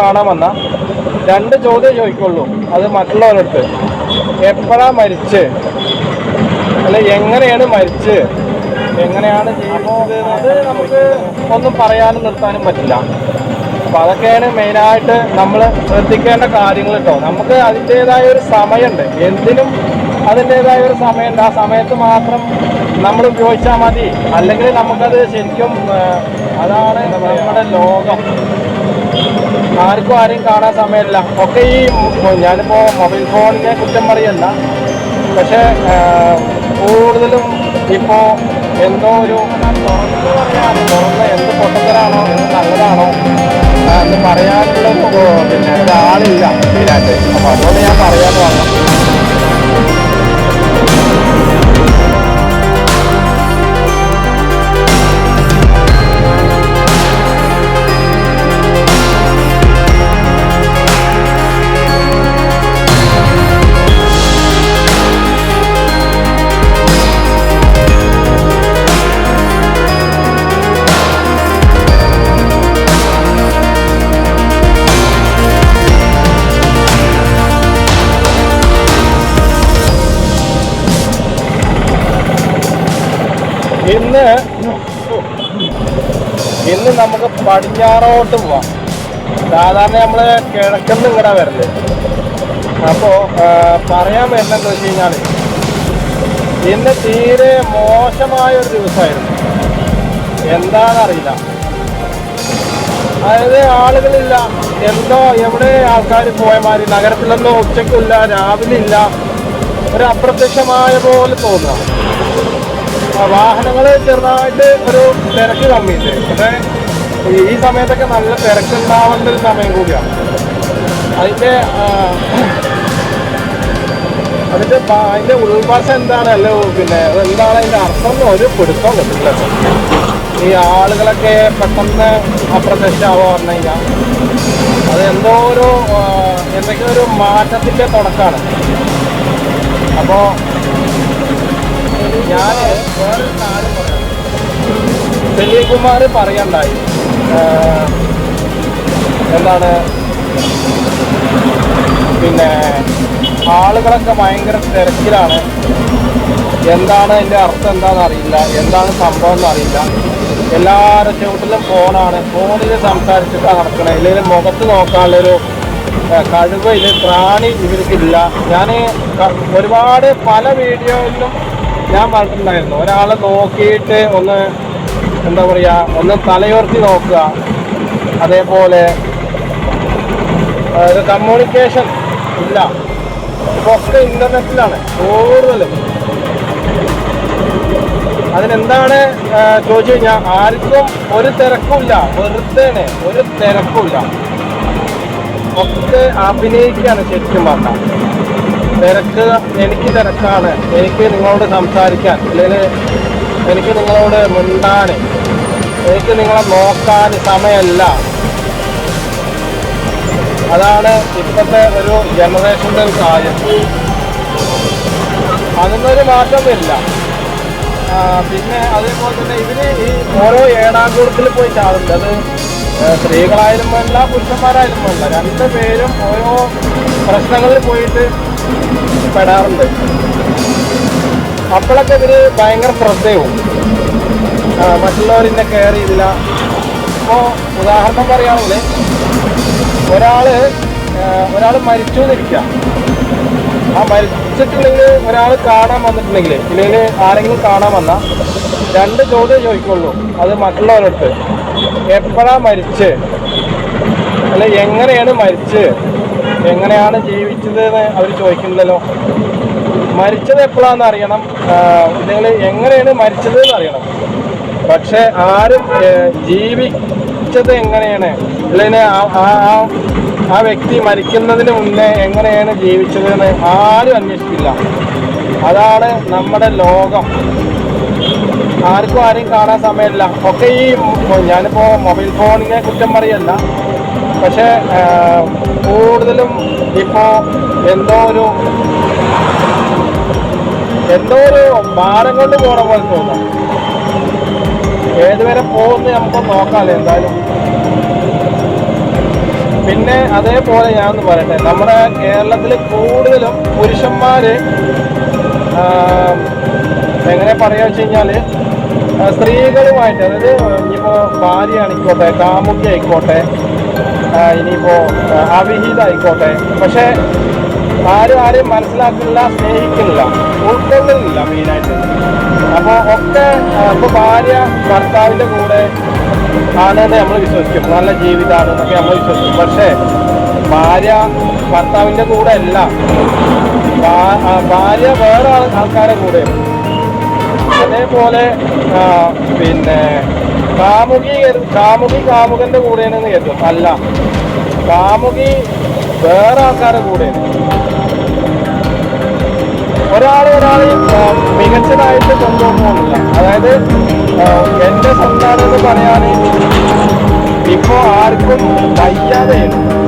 കാണാൻ വന്ന രണ്ട് ചോദ്യം ചോദിക്കുള്ളൂ. അത് മറ്റുള്ളവരടുത്ത്. എപ്പോഴാ മരിച്ച്? അല്ല എങ്ങനെയാണ് മരിച്ച്? എങ്ങനെയാണ് അത് നമുക്ക് ഒന്നും പറയാനും നിർത്താനും പറ്റില്ല. അപ്പൊ അതൊക്കെയാണ് മെയിനായിട്ട് നമ്മൾ ശ്രദ്ധിക്കേണ്ട കാര്യങ്ങൾ കേട്ടോ നമുക്ക് അതിന്റെതായ ഒരു സമയമുണ്ട് എന്തിനും അതിന്റെതായ ഒരു സമയമുണ്ട് ആ സമയത്ത് മാത്രം നമ്മൾ ഉപയോഗിച്ചാൽ മതി. അല്ലെങ്കിൽ നമുക്കത് ശരിക്കും അതാണ് നമ്മുടെ ലോകം. ആർക്കും ആരെയും കാണാൻ സമയമില്ല. ഒക്കെ ഈ ഞാനിപ്പോൾ ഞാനിപ്പോ മൊബൈൽ ഫോണിനെ കുറ്റം പറയല്ല. പക്ഷേ കൂടുതലും ഇപ്പോ എന്തോ ഒരു തുറന്ന് എന്ത് പൊട്ടത്തരാണോ എന്ത് നല്ലതാണോ എന്ന് പറയാനുള്ള പിന്നെ ഒരാളില്ല മെയിനായിട്ട് അപ്പൊ അതുകൊണ്ട് ഞാൻ പറയാൻ പറഞ്ഞു ഇന്ന് ഇന്ന് നമുക്ക് പടിഞ്ഞാറോട്ട് പോവാം. സാധാരണ നമ്മൾ കിഴക്കുന്ന് ഇങ്ങടെ വരൽ. അപ്പോൾ പറയാൻ വരുന്നതെന്ന് വെച്ച് കഴിഞ്ഞാൽ ഇന്ന് തീരെ മോശമായ ഒരു ദിവസമായിരുന്നു എന്താണെന്നറിയില്ല. അതായത് ആളുകളില്ല എന്തോ എവിടെ ആൾക്കാർ പോയ മാതിരി നഗരത്തിലൊന്നും ഉച്ചക്കില്ല രാവിലെ ഇല്ല ഒരു അപ്രത്യക്ഷമായ പോലെ തോന്നുക. വാഹനങ്ങൾ ചെറുതായിട്ട് ഒരു തിരക്ക് കമ്മിയുണ്ട് പക്ഷേ ഈ സമയത്തൊക്കെ നല്ല തിരക്കുണ്ടാവേണ്ട ഒരു സമയം കൂടിയാണ്. അതിന്റെ അതിന്റെ അതിന്റെ ഉൾഭാഷ എന്താണ്? അല്ല പിന്നെ എന്താണ് അതിന്റെ അർത്ഥം? ഒരു പിടുത്തം കിട്ടില്ല ഈ ആളുകളൊക്കെ പെട്ടെന്ന് അപ്രത്യക്ഷമാവുക പറഞ്ഞു കഴിഞ്ഞാൽ അത് എന്തോ ഒരു എന്തെങ്കിലും ഒരു മാറ്റത്തിന്റെ തുടക്കമാണ്. അപ്പോൾ ഞാൻ വേറൊരു കാര്യം പറയാം. ദിലീപ് പറയണ്ടായി. എന്താണ്? പിന്നെ ആളുകളൊക്കെ ഭയങ്കര തിരക്കിലാണ്. എന്താണ് അതിന്റെ അർത്ഥം എന്താണെന്ന് അറിയില്ല. എന്താണ് സംഭവം എന്ന് അറിയില്ല. എല്ലാവരുടെ ചുവട്ടിലും ഫോണാണ്. ഫോണിൽ സംസാരിച്ചിട്ടാണ് നടക്കണത് ഇല്ലെങ്കിൽ മുഖത്ത് നോക്കാനുള്ളൊരു കഴിവ് ഇത് പ്രാണി ഇവർക്കില്ല ഞാൻ ഒരുപാട് പല വീഡിയോയിലും ഞാൻ പറഞ്ഞിട്ടുണ്ടായിരുന്നു. ഒരാളെ നോക്കിയിട്ട് ഒന്ന് എന്താ പറയുക ഒന്ന് തലയുയർത്തി നോക്കുക. അതേപോലെ കമ്മ്യൂണിക്കേഷൻ ഇല്ല. ഒക്കെ ഇന്റർനെറ്റിലാണ് കൂടുതലും. അതിനെന്താണ് ചോദിച്ചു കഴിഞ്ഞാൽ ആർക്കും ഒരു തിരക്കുമില്ല. വെറുതെ ഒരു തിരക്കുമില്ല. ഒക്കെ അഭിനയിക്കുകയാണ് ശരിക്കും പറഞ്ഞാൽ. തിരക്ക് എനിക്ക് തിരക്കാണ്. എനിക്ക് നിങ്ങളോട് സംസാരിക്കാൻ അല്ലെങ്കിൽ എനിക്ക് നിങ്ങളോട് മിണ്ടാൻ എനിക്ക് നിങ്ങളെ നോക്കാൻ സമയമല്ല. അതാണ് ഇപ്പോഴത്തെ ഒരു ജനറേഷന്റെ ഒരു കാര്യം. അതിനൊരു മാറ്റമില്ല. പിന്നെ അതേപോലെ തന്നെ ഇതിന് ഈ ഓരോ ഏടാകൂടത്തിൽ പോയി ചാടുന്നുണ്ട് അത് സ്ത്രീകളായാലും വേണ്ട പുരുഷന്മാരായാലും വേണ്ട. രണ്ട് പേരും ഓരോ പ്രശ്നങ്ങളിൽ പോയിട്ട് പെടാറുണ്ട്. അപ്പോഴൊക്കെ ഇവർ ഭയങ്കര ശ്രദ്ധയും. മറ്റുള്ളവരിന്നെ കെയർ ചെയ്തില്ല. ഉദാഹരണം പറയുകയാണെങ്കിൽ ഒരാൾ ഒരാൾ മരിച്ചു എന്നിരിക്കുക ആ മരിച്ചിട്ടുണ്ടെങ്കിൽ ഒരാൾ കാണാൻ വന്നിട്ടുണ്ടെങ്കിൽ ഇല്ലെങ്കിൽ ആരെങ്കിലും കാണാൻ വന്നാൽ രണ്ട് ചോദ്യം ചോദിക്കുള്ളൂ. അത് മറ്റുള്ളവരടുത്ത് എപ്പോഴാണ് മരിച്ച്? അല്ല എങ്ങനെയാണ് മരിച്ച്? എങ്ങനെയാണ് ജീവിച്ചത് എന്ന് അവർ ചോദിക്കുന്നില്ലല്ലോ. മരിച്ചത് എപ്പോഴാന്ന് അറിയണം. നിങ്ങൾ എങ്ങനെയാണ് മരിച്ചത് എന്ന് അറിയണം. പക്ഷെ ആരും ജീവിച്ചത് എങ്ങനെയാണ്? അല്ലെങ്കിൽ ആ- വ്യക്തി മരിക്കുന്നതിന് മുന്നേ എങ്ങനെയാണ് ജീവിച്ചതെന്ന് ആരും അന്വേഷിക്കില്ല. അതാണ് നമ്മുടെ ലോകം. ആർക്കും ആരെയും കാണാൻ സമയമില്ല. ഒക്കെ ഈ ഞാനിപ്പോൾ ഞാനിപ്പോ മൊബൈൽ ഫോണിനെ കുറ്റം പറയല്ല. പക്ഷെ കൂടുതലും ഇപ്പോൾ എന്തോ ഒരു എന്തോ ഒരു ഭാരം കൊണ്ട് പോണ പോലെ തോന്നാം. ഏതുവരെ പോകുന്ന നമുക്ക് നോക്കാമല്ലോ എന്തായാലും. പിന്നെ അതേപോലെ ഞാൻ ഒന്ന് പറയട്ടെ. നമ്മുടെ കേരളത്തിൽ കൂടുതലും പുരുഷന്മാർ എങ്ങനെ പറയാ വെച്ച് കഴിഞ്ഞാൽ സ്ത്രീകളുമായിട്ട് അതായത് ഇപ്പോൾ ഭാര്യ ആയിക്കോട്ടെ കാമുകി ആയിക്കോട്ടെ ആ, ഇനിയിപ്പോ ആ, അവിഹിത ആയിക്കോട്ടെ പക്ഷെ ആരും ആരെയും മനസ്സിലാക്കുന്നില്ല സ്നേഹിക്കുന്നില്ല ഉൾക്കൊള്ളുന്നില്ല മെയിനായിട്ട്. അപ്പോൾ ഒക്കെ ഇപ്പോൾ ഭാര്യ ഭർത്താവിന്റെ കൂടെ ആണെന്ന് നമ്മൾ വിശ്വസിക്കും. നല്ല ജീവിതമാണ് എന്നൊക്കെ നമ്മൾ വിശ്വസിക്കും. പക്ഷേ ഭാര്യ ഭർത്താവിന്റെ കൂടെ അല്ല. ഭാര്യ വേറെ ആൾ ആൾക്കാരെ കൂടെ അതേപോലെ പിന്നെ കാമുകി കാമുകി കാമുകന്റെ കൂടെയാണെന്ന് കരുതും. അല്ല കാമുകി വേറെ ആൾക്കാരുടെ കൂടെയാണ്. ഒരാൾ ഒരാളെ മികച്ചതായിട്ട് കൊണ്ടുപോകുന്നില്ല. അതായത് എന്റെ എന്റെ എന്ന് പറയാൻ ഇപ്പോ ആർക്കും വയ്യാതെയാണ്.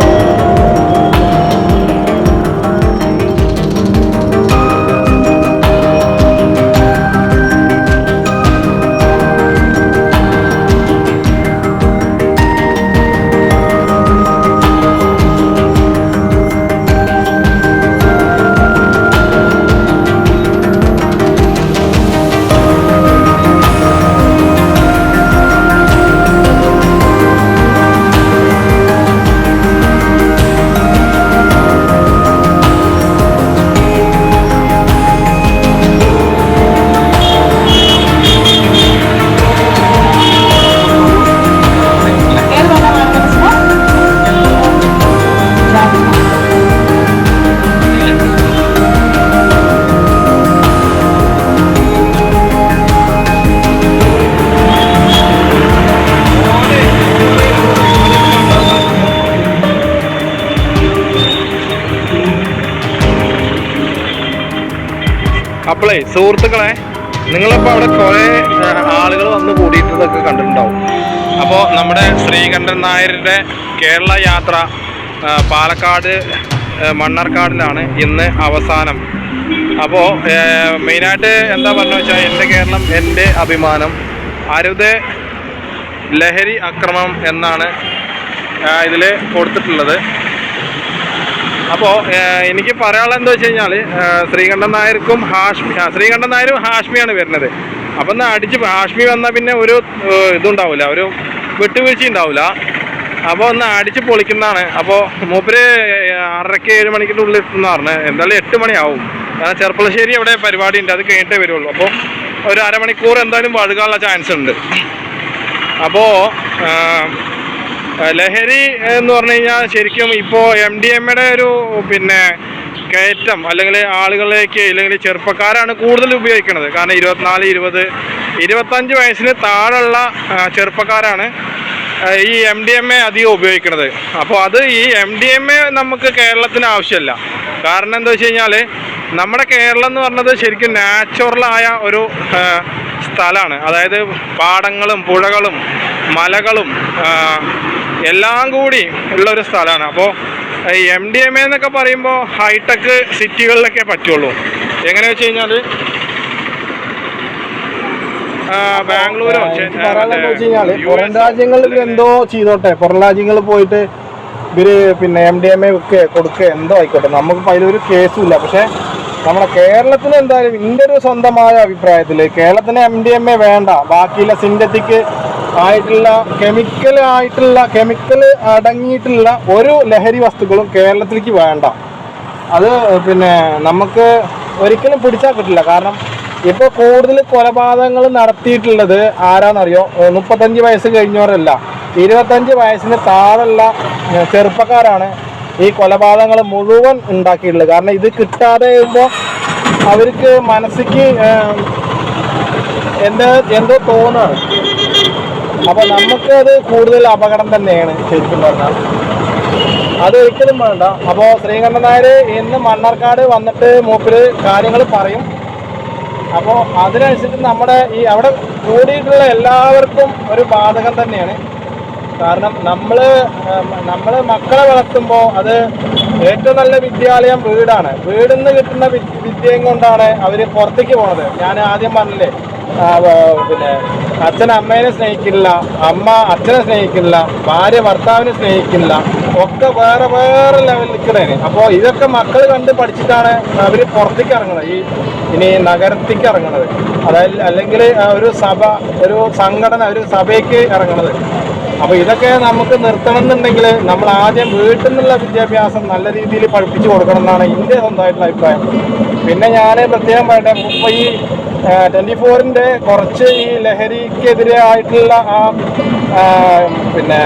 അപ്പോളേ സുഹൃത്തുക്കളെ നിങ്ങളിപ്പോൾ അവിടെ കുറേ ആളുകൾ വന്ന് കൂടിയിട്ടതൊക്കെ കണ്ടിട്ടുണ്ടാവും. അപ്പോൾ നമ്മുടെ ശ്രീകണ്ഠൻ നായരുടെ കേരള യാത്ര പാലക്കാട് മണ്ണാർക്കാടിലാണ് ഇന്ന് അവസാനം. അപ്പോൾ മെയിനായിട്ട് എന്താ പറഞ്ഞു വെച്ചാൽ എന്റെ കേരളം എന്റെ അഭിമാനം അരുത് ലഹരി അക്രമം എന്നാണ് ഇതിൽ കൊടുത്തിട്ടുള്ളത്. അപ്പോൾ എനിക്ക് പറയാനുള്ളത് എന്താ വെച്ച് കഴിഞ്ഞാൽ ശ്രീകണ്ഠൻ നായർക്കും ഹാഷ്മി ശ്രീകണ്ഠൻ നായരും ഹാഷ്മിയാണ് വരുന്നത്. അപ്പം എന്നാൽ അടിച്ച് ഹാഷ്മി വന്നാൽ പിന്നെ ഒരു ഇതുണ്ടാവില്ല ഒരു വിട്ടുവീഴ്ച ഉണ്ടാവില്ല അപ്പോൾ ഒന്ന് അടിച്ച് പൊളിക്കുന്നതാണ്. അപ്പോൾ മൂപ്പര് ആറരയ്ക്ക് ഏഴ് മണിക്കിന്റെ ഉള്ളിൽ എത്തുന്ന പറഞ്ഞത് എന്തായാലും എട്ട് മണിയാവും. കാരണം ചെറുപ്പളശ്ശേരി അവിടെ പരിപാടി ഉണ്ട് അത് കഴിഞ്ഞിട്ടേ വരുള്ളൂ. അപ്പോൾ ഒരു അരമണിക്കൂർ എന്തായാലും വഴുകാനുള്ള ചാൻസ് ഉണ്ട്. അപ്പോൾ ലഹരി എന്ന് പറഞ്ഞു കഴിഞ്ഞാൽ ശരിക്കും ഇപ്പോൾ എം ഡി എമ്മയുടെ ഒരു പിന്നെ കയറ്റം അല്ലെങ്കിൽ ആളുകളിലേക്ക് അല്ലെങ്കിൽ ചെറുപ്പക്കാരാണ് കൂടുതൽ ഉപയോഗിക്കുന്നത്. കാരണം ഇരുപത്തിനാല് ഇരുപത് ഇരുപത്തഞ്ച് വയസ്സിന് താഴെയുള്ള ചെറുപ്പക്കാരാണ് ഈ എം ഡി എം എ അധികം ഉപയോഗിക്കുന്നത്. അപ്പോൾ അത് ഈ എം ഡി എം എ നമുക്ക് കേരളത്തിന് ആവശ്യമില്ല. കാരണം എന്താ വെച്ച് കഴിഞ്ഞാൽ നമ്മുടെ കേരളം എന്ന് പറഞ്ഞത് ശരിക്കും നാച്ചുറലായ ഒരു സ്ഥലമാണ്. അതായത് പാടങ്ങളും പുഴകളും മലകളും എല്ലാം കൂടി ഉള്ള ഒരു സ്ഥലമാണ്. അപ്പോൾ ഈ എം ഡി എം എ എന്നൊക്കെ പറയുമ്പോൾ ഹൈടെക് സിറ്റികളിലൊക്കെ പറ്റുള്ളൂ. എങ്ങനെ വെച്ച് കഴിഞ്ഞാൽ ബാംഗ്ലൂരോ? പുറം രാജ്യങ്ങളിൽ എന്തോ ചെയ്തോട്ടെ. പുറം രാജ്യങ്ങളിൽ പോയിട്ട് ഇവർ പിന്നെ എം ഡി എം എ ഒക്കെ കൊടുക്കുക എന്തോ ആയിക്കോട്ടെ. നമുക്ക് അതിലൊരു കേസും ഇല്ല. പക്ഷെ നമ്മുടെ കേരളത്തിന് എന്തായാലും എന്റെ ഒരു സ്വന്തമായ അഭിപ്രായത്തിൽ കേരളത്തിന് എം ഡി എം എ വേണ്ട. ബാക്കിയുള്ള സിന്തറ്റിക് ആയിട്ടുള്ള കെമിക്കൽ ആയിട്ടുള്ള കെമിക്കൽ അടങ്ങിയിട്ടുള്ള ഒരു ലഹരി വസ്തുക്കളും കേരളത്തിലേക്ക് വേണ്ട. അത് പിന്നെ നമുക്ക് ഒരിക്കലും പിടിച്ചാൽ കിട്ടില്ല കാരണം ഇപ്പൊ കൂടുതൽ കൊലപാതകങ്ങൾ നടത്തിയിട്ടുള്ളത് ആരാന്നറിയോ? മുപ്പത്തഞ്ച് വയസ്സ് കഴിഞ്ഞവരല്ല. ഇരുപത്തഞ്ച് വയസ്സിന് താഴെയുള്ള ചെറുപ്പക്കാരാണ് ഈ കൊലപാതകങ്ങൾ മുഴുവൻ ഉണ്ടാക്കിയിട്ടുള്ളത്. കാരണം ഇത് കിട്ടാതെ വരുമ്പോൾ അവർക്ക് മനസ്സിക്ക് എന്തോ എന്തോ തോന്നാണ്. അപ്പൊ നമുക്ക് അത് കൂടുതൽ അപകടം തന്നെയാണ് ശരിക്കും പറഞ്ഞാൽ. അത് ഒരിക്കലും വേണ്ട. അപ്പോൾ ശ്രീകണ്ഠൻ നായർ ഇന്ന് മണ്ണാർക്കാട് വന്നിട്ട് മൂപ്പര് കാര്യങ്ങൾ പറയും. അപ്പോൾ അതിനനുസരിച്ച് നമ്മുടെ ഈ അവിടെ കൂടിയിട്ടുള്ള എല്ലാവർക്കും ഒരു ബാധകം തന്നെയാണ്. കാരണം നമ്മൾ നമ്മൾ മക്കളെ വളർത്തുമ്പോൾ അത് ഏറ്റവും നല്ല വിദ്യാലയം വീടാണ്. വീടിൽ നിന്ന് കിട്ടുന്ന വിദ്യയും കൊണ്ടാണ് അവർ പുറത്തേക്ക് പോണത്. ഞാൻ ആദ്യം പറഞ്ഞില്ലേ പിന്നെ അച്ഛൻ അമ്മേനെ സ്നേഹിക്കില്ല അമ്മ അച്ഛനെ സ്നേഹിക്കില്ല ഭാര്യ ഭർത്താവിനെ സ്നേഹിക്കില്ല ഒക്കെ വേറെ വേറെ ലെവലിൽ നിൽക്കണേന് അപ്പോൾ ഇതൊക്കെ മക്കൾ കണ്ട് പഠിച്ചിട്ടാണ് അവർ പുറത്തേക്ക് ഇറങ്ങുന്നത് ഈ ഇനി നഗരത്തേക്ക് ഇറങ്ങുന്നത് അതായത് അല്ലെങ്കിൽ ഒരു സഭ ഒരു സംഘടന ഒരു സഭയ്ക്ക് ഇറങ്ങുന്നത് അപ്പോൾ ഇതൊക്കെ നമുക്ക് നിർത്തണം എന്നുണ്ടെങ്കിൽ നമ്മൾ ആദ്യം വീട്ടിൽ നിന്നുള്ള വിദ്യാഭ്യാസം നല്ല രീതിയിൽ പഠിപ്പിച്ചു കൊടുക്കണം എന്നാണ് എന്റെ സ്വന്തമായിട്ടുള്ള അഭിപ്രായം. പിന്നെ ഞാൻ പ്രത്യേകം പറയട്ടെ ഇപ്പോൾ ഈ ട്വന്റി ഫോറിന്റെ കുറച്ച് ഈ ലഹരിക്കെതിരെ ആയിട്ടുള്ള ആ പിന്നെ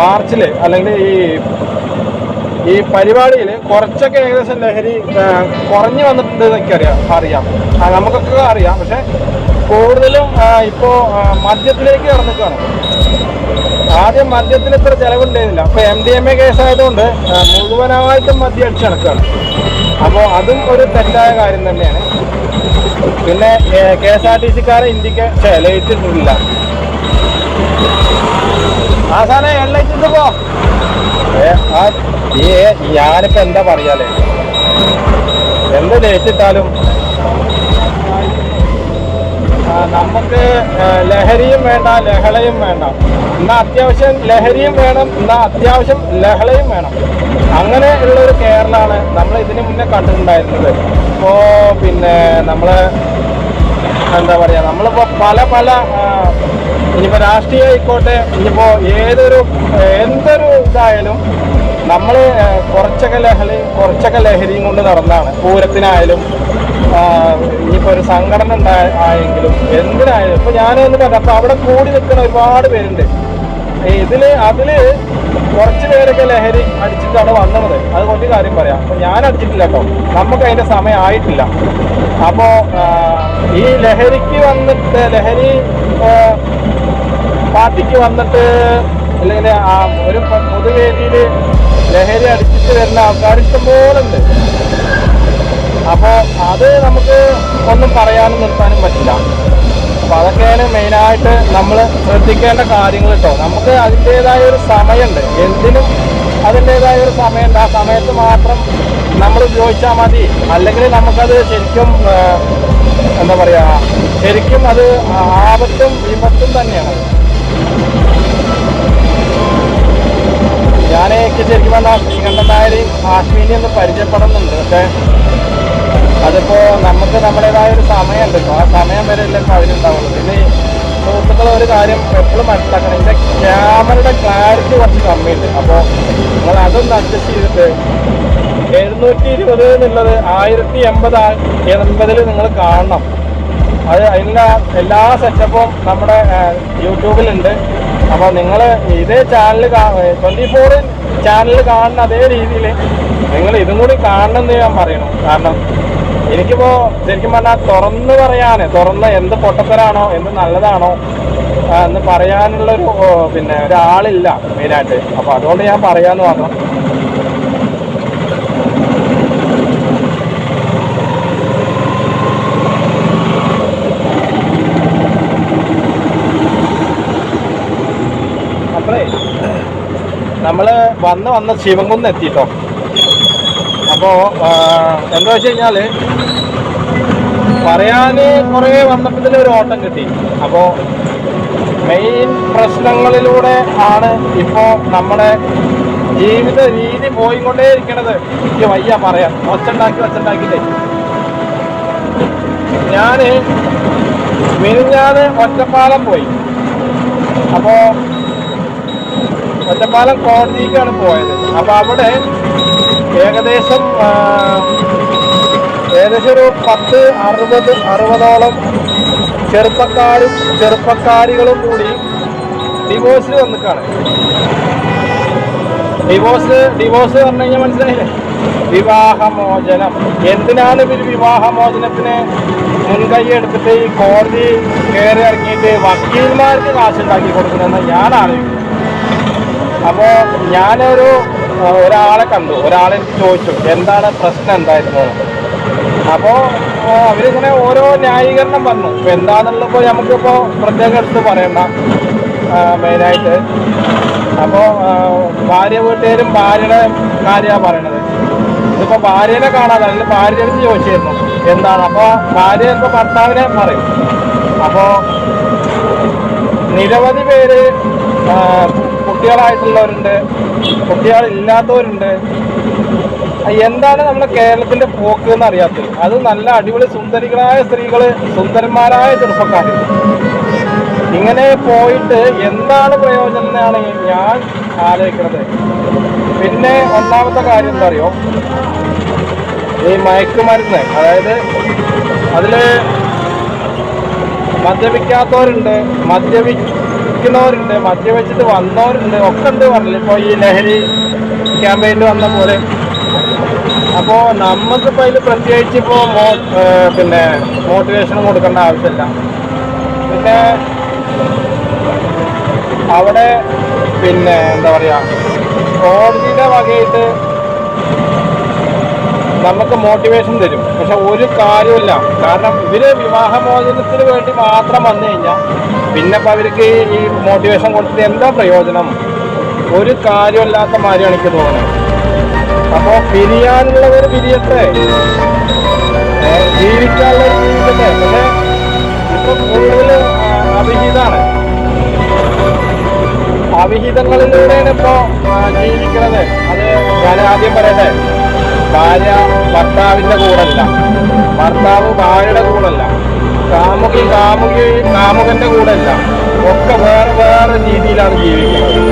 മാർച്ചിൽ അല്ലെങ്കിൽ ഈ ഈ പരിപാടിയിൽ കുറച്ചൊക്കെ ഏകദേശം ലഹരി കുറഞ്ഞു വന്നിട്ടുണ്ട് എന്നൊക്കെ അറിയാം അറിയാം. നമുക്കൊക്കെ അറിയാം. പക്ഷെ കൂടുതലും ഇപ്പോൾ മദ്യത്തിലേക്ക് കടന്നിക്കാണ് ആദ്യം മദ്യത്തിൽ ഇത്ര ചെലവുണ്ടായിരുന്നില്ല. അപ്പൊ എം ഡി എം എ കേസായതുകൊണ്ട് മുഴുവനായിട്ടും മദ്യം അടിച്ചു നടക്കുകയാണ്. അപ്പോൾ അതും ഒരു തെറ്റായ കാര്യം തന്നെയാണ്. പിന്നെ കെ എസ് ആർ ടി സിക്കാരെ ഇന്ത്യയ്ക്ക് ലയിച്ചിട്ടില്ല. ആ സാധനം എണ്ണയിച്ചിട്ട് പോ ഞാനിപ്പോ എന്താ പറയാലേ? എന്ത് ലയിച്ചിട്ടാലും നമുക്ക് ലഹരിയും വേണ്ട ലഹളയും വേണ്ട. എന്നാൽ അത്യാവശ്യം ലഹരിയും വേണം എന്നാൽ അത്യാവശ്യം ലഹളയും വേണം. അങ്ങനെ ഉള്ള ഒരു കേരളമാണ് നമ്മൾ ഇതിനു മുന്നേ കണ്ടിട്ടുണ്ടായിരുന്നത്. ഇപ്പോൾ പിന്നെ നമ്മൾ എന്താ പറയുക നമ്മളിപ്പോൾ പല പല ഇനിയിപ്പോൾ ഇനിയിപ്പോ രാഷ്ട്രീയം ആയിക്കോട്ടെ ഇനിയിപ്പോൾ ഏതൊരു എന്തൊരു ഇതായാലും നമ്മൾ കുറച്ചൊക്കെ ലഹളയും കുറച്ചൊക്കെ ലഹരിയും കൊണ്ട് നടന്നാണ്. പൂരത്തിനായാലും ഇനിയിപ്പോ ഒരു സംഘടന ഉണ്ടായെങ്കിലും എന്തിനായാലും ഇപ്പൊ ഞാനൊന്ന് പറഞ്ഞു അപ്പൊ അവിടെ കൂടി നിൽക്കുന്ന ഒരുപാട് പേരുണ്ട്. ഇതിൽ അതിൽ കുറച്ച് പേരൊക്കെ ലഹരി അടിച്ചിട്ടാണ് വന്നത്. അത് കുറച്ച് കാര്യം പറയാം. അപ്പൊ ഞാൻ അടിച്ചിട്ടില്ല കേട്ടോ. നമുക്ക് അതിന്റെ സമയം ആയിട്ടില്ല. അപ്പോ ഈ ലഹരിക്ക് വന്നിട്ട് ലഹരി പാർട്ടിക്ക് വന്നിട്ട് അല്ലെങ്കിൽ ഒരു പൊതുവേദിയിൽ ലഹരി അടിച്ചിട്ട് വരുന്ന ആൾക്കാർ ഇഷ്ടംപോലെ ഉണ്ട്. അപ്പോൾ അത് നമുക്ക് ഒന്നും പറയാനും നിർത്താനും പറ്റില്ല. അപ്പോൾ അതൊക്കെയാണ് മെയിനായിട്ട് നമ്മൾ ശ്രദ്ധിക്കേണ്ട കാര്യങ്ങൾ കേട്ടോ നമുക്ക് അതിന്റേതായ ഒരു സമയമുണ്ട് എന്തിനും അതിന്റേതായ ഒരു സമയമുണ്ട് ആ സമയത്ത് മാത്രം നമ്മൾ ഉപയോഗിച്ചാൽ മതി. അല്ലെങ്കിൽ നമുക്കത് ശരിക്കും എന്താ പറയുക ശരിക്കും അത് ആപത്തും വിപത്തും തന്നെയാണ്. ഞാൻ എനിക്ക് ശരിക്കും പറഞ്ഞാൽ ശ്രീകണ്ഠൻ നായരെയും ആശ്മീനെയും ഒന്ന് പരിചയപ്പെടുന്നുണ്ട് പക്ഷേ അതിപ്പോ നമുക്ക് നമ്മുടേതായ ഒരു സമയമുണ്ട് ആ സമയം വരെ ഇപ്പോൾ അതിലുണ്ടാവുള്ളൂ പിന്നെ സുഹൃത്തുക്കൾ ഒരു കാര്യം എപ്പോഴും മനസ്സിലാക്കണം. ഇതിന്റെ ക്യാമറയുടെ ക്ലാരിറ്റി കുറച്ച് കമ്മിയുണ്ട്. അപ്പോൾ നമ്മൾ അതൊന്ന് അഡ്ജസ്റ്റ് ചെയ്തിട്ട് എഴുന്നൂറ്റി ഇരുപത് എന്നുള്ളത് ആയിരത്തി എൺപത് എൺപതിൽ നിങ്ങൾ കാണണം. അത് അതിന്റെ എല്ലാ സെറ്റപ്പും നമ്മുടെ യൂട്യൂബിലുണ്ട്. അപ്പോൾ നിങ്ങൾ ഇതേ ചാനൽ ട്വന്റി ഫോർ ചാനൽ കാണുന്ന അതേ രീതിയിൽ നിങ്ങൾ ഇതും കൂടി കാണണം എന്ന് ഞാൻ പറയണം. കാരണം എനിക്കിപ്പോ ശരിക്കും പറഞ്ഞാൽ തുറന്ന് പറയാന് തുറന്ന് എന്ത് പൊട്ടത്തരാണോ എന്ത് നല്ലതാണോ എന്ന് പറയാനുള്ളൊരു പിന്നെ ഒരാളില്ല മെയിനായിട്ട്. അപ്പൊ അതുകൊണ്ട് ഞാൻ പറയാന്ന് പറഞ്ഞു. നമ്മൾ വന്ന് വന്ന് ശിവങ്കുന്ന് എത്തിട്ടോ? അപ്പോ ആ, എന്താ വെച്ച് കഴിഞ്ഞാൽ പറയാൻ കുറേ വന്നപ്പത്തിന് ഒരു ഓട്ടം കിട്ടി. അപ്പോൾ മെയിൻ പ്രശ്നങ്ങളിലൂടെ ആണ് ഇപ്പോൾ നമ്മുടെ ജീവിത രീതി പോയിക്കൊണ്ടേ ഇരിക്കണത് എനിക്ക് വയ്യ പറയാം ഒച്ചുണ്ടാക്കി ഒച്ചുണ്ടാക്കിയില്ലേ ഞാൻ മിനിഞ്ഞാന്ന് ഒറ്റപ്പാലം പോയി. അപ്പോൾ ഒറ്റപ്പാലം കോടതിക്കാണ് പോയത്. അപ്പോൾ അവിടെ ഏകദേശം ഏകദേശം ഒരു പത്ത് അറുപത് അറുപതോളം ചെറുപ്പക്കാരും ചെറുപ്പക്കാരികളും കൂടി ഡിവോഴ്സിൽ വന്നിക്കാണ്. ഡിവോഴ്സ് ഡിവോഴ്സ് പറഞ്ഞു കഴിഞ്ഞാൽ മനസ്സിലായില്ലേ? വിവാഹമോചനം. എന്തിനാണ് ഇവർ വിവാഹമോചനത്തിന് മുൻകൈ എടുത്തിട്ട് ഈ കോടതി കയറി ഇറങ്ങിയിട്ട് വക്കീൽമാർക്ക് കാശുണ്ടാക്കി കൊടുക്കണമെന്ന് ഞാൻ ആലോചിക്കുന്നു. അപ്പോൾ ഞാനൊരു ഒരാളെ കണ്ടു. ഒരാളെ ചോദിച്ചു എന്താണ് പ്രശ്നം? എന്തായിരുന്നു. അപ്പോൾ അവരിങ്ങനെ ഓരോ ന്യായീകരണം വന്നു. ഇപ്പൊ എന്താണെന്നുള്ളപ്പോൾ നമുക്കിപ്പോൾ പ്രത്യേകം എടുത്ത് പറയണ്ട മെയിനായിട്ട്. അപ്പോൾ ഭാര്യ വീട്ടുകാരും ഭാര്യയുടെ കാര്യമാണ് പറയണത്. ഇതിപ്പോൾ ഭാര്യനെ കാണാതെ അല്ലെങ്കിൽ ഭാര്യയുടെ അടുത്ത് ചോദിച്ചിരുന്നു. എന്താണ്? അപ്പോൾ ഭാര്യ ഇപ്പോൾ ഭർത്താവിനെ പറയും. അപ്പോൾ നിരവധി പേര് കുട്ടികളായിട്ടുള്ളവരുണ്ട് കുട്ടികളില്ലാത്തവരുണ്ട്. എന്താണ് നമ്മുടെ കേരളത്തിന്റെ പോക്ക് എന്ന് അറിയാത്തത് അത് നല്ല അടിപൊളി സുന്ദരികളായ സ്ത്രീകൾ സുന്ദരന്മാരായ ചെറുപ്പക്കാർ ഇങ്ങനെ പോയിട്ട് എന്താണ് പ്രയോജനം എന്നാണ് ഞാൻ ആലോചിക്കുന്നത്. പിന്നെ ഒന്നാമത്തെ കാര്യം എന്താ അറിയോ ഈ മയക്കുമരുന്ന് അതായത് അതിൽ മദ്യപിക്കാത്തവരുണ്ട് മദ്യപിക്കുന്നവരുണ്ട് മദ്യപിച്ചിട്ട് വന്നവരുണ്ട്. ഒക്കെ ഉണ്ട് പറഞ്ഞില്ല. ഇപ്പോൾ ഈ ലഹരി ക്യാമ്പയിനിൽ വന്ന പോലെ. അപ്പോൾ നമുക്കിപ്പോൾ അതിൽ പ്രത്യേകിച്ച് ഇപ്പോൾ മോ പിന്നെ മോട്ടിവേഷൻ കൊടുക്കേണ്ട ആവശ്യമില്ല. പിന്നെ അവിടെ പിന്നെ എന്താ പറയുക കോടതിയുടെ വകയിട്ട് നമുക്ക് മോട്ടിവേഷൻ തരും. പക്ഷെ ഒരു കാര്യമില്ല കാരണം ഇവർ വിവാഹമോചനത്തിന് വേണ്ടി മാത്രം വന്നു കഴിഞ്ഞാൽ പിന്നെ ഇപ്പം അവർക്ക് ഈ മോട്ടിവേഷൻ കൊടുത്തിട്ട് എന്താ പ്രയോജനം? ഒരു കാര്യമില്ലാത്ത മാതിരിയാണ് എനിക്ക് തോന്നുന്നത്. അപ്പോൾ പിരിയാനുള്ളവർ പിരിയട്ടെ. ജീവിക്കാനുള്ളവർ ജീവിക്കട്ടെ പക്ഷെ ഇപ്പൊ കൂടുതൽ അവിഹിതാണ്. അവിഹിതങ്ങളിലൂടെയാണ് ഇപ്പോൾ ജീവിക്കുന്നത്. അത് ഞാൻ ആദ്യം പറയട്ടെ. ഭാര്യ ഭർത്താവിന്റെ കൂടല്ല. ഭർത്താവ് ഭാര്യയുടെ കൂടല്ല. കാമുകി കാമുകി കാമുകന്റെ കൂടല്ല. ഒക്കെ വേറെ വേറെ രീതിയിലാണ് ജീവിക്കുന്നത്.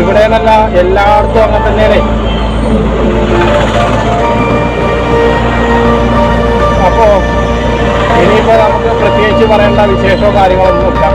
ഇവിടെ എന്നല്ല എല്ലായിടത്തും അങ്ങനെ തന്നെയാണ് അപ്പോ ഇനിയിപ്പോ നമുക്ക് പ്രത്യേകിച്ച് പറയേണ്ട വിശേഷമോ കാര്യങ്ങളൊന്നുമില്ല.